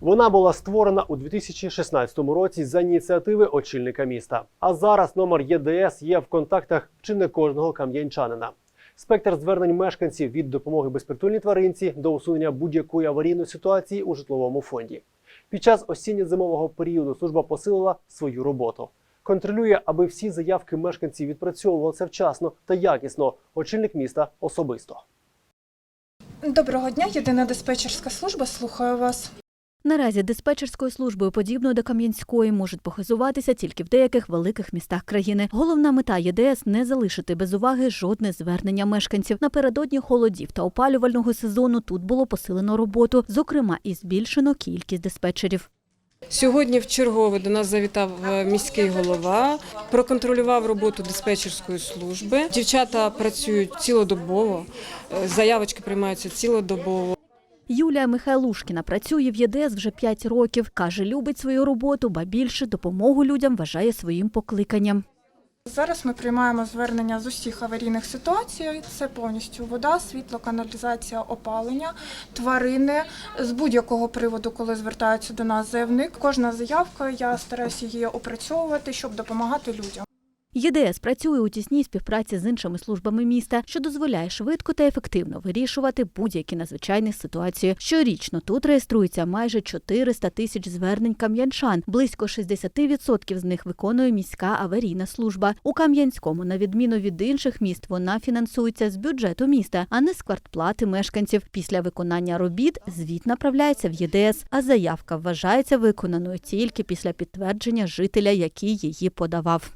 Вона була створена у 2016 році за ініціативи очільника міста. А зараз номер ЄДС є в контактах чи не кожного кам'янчанина. Спектр звернень мешканців від допомоги безпритульній тваринці до усунення будь-якої аварійної ситуації у житловому фонді. Під час осінньо-зимового періоду служба посилила свою роботу. Контролює, аби всі заявки мешканців відпрацьовувалися вчасно та якісно. Очільник міста особисто. Доброго дня, єдина диспетчерська служба. Слухаю вас. Наразі диспетчерською службою, подібною до Кам'янської, можуть похизуватися тільки в деяких великих містах країни. Головна мета ЄДС не залишити без уваги жодне звернення мешканців. Напередодні холодів та опалювального сезону тут було посилено роботу, зокрема і збільшено кількість диспетчерів. Сьогодні в чергове до нас завітав е, міський голова, проконтролював роботу диспетчерської служби. Дівчата працюють цілодобово, е, заявочки приймаються цілодобово. Юлія Михайлушкіна працює в ЄДС вже 5 років. Каже, любить свою роботу, ба більше допомогу людям вважає своїм покликанням. Зараз ми приймаємо звернення з усіх аварійних ситуацій. Це повністю вода, світло, каналізація, опалення, тварини з будь-якого приводу, коли звертається до нас заявник. Кожна заявка, я стараюся її опрацьовувати, щоб допомагати людям. ЄДС працює у тісній співпраці з іншими службами міста, що дозволяє швидко та ефективно вирішувати будь-які надзвичайні ситуації. Щорічно тут реєструється майже 400 тисяч звернень кам'янчан. Близько 60% з них виконує міська аварійна служба. У Кам'янському, на відміну від інших міст, вона фінансується з бюджету міста, а не з квартплати мешканців. Після виконання робіт звіт направляється в ЄДС, а заявка вважається виконаною тільки після підтвердження жителя, який її подавав.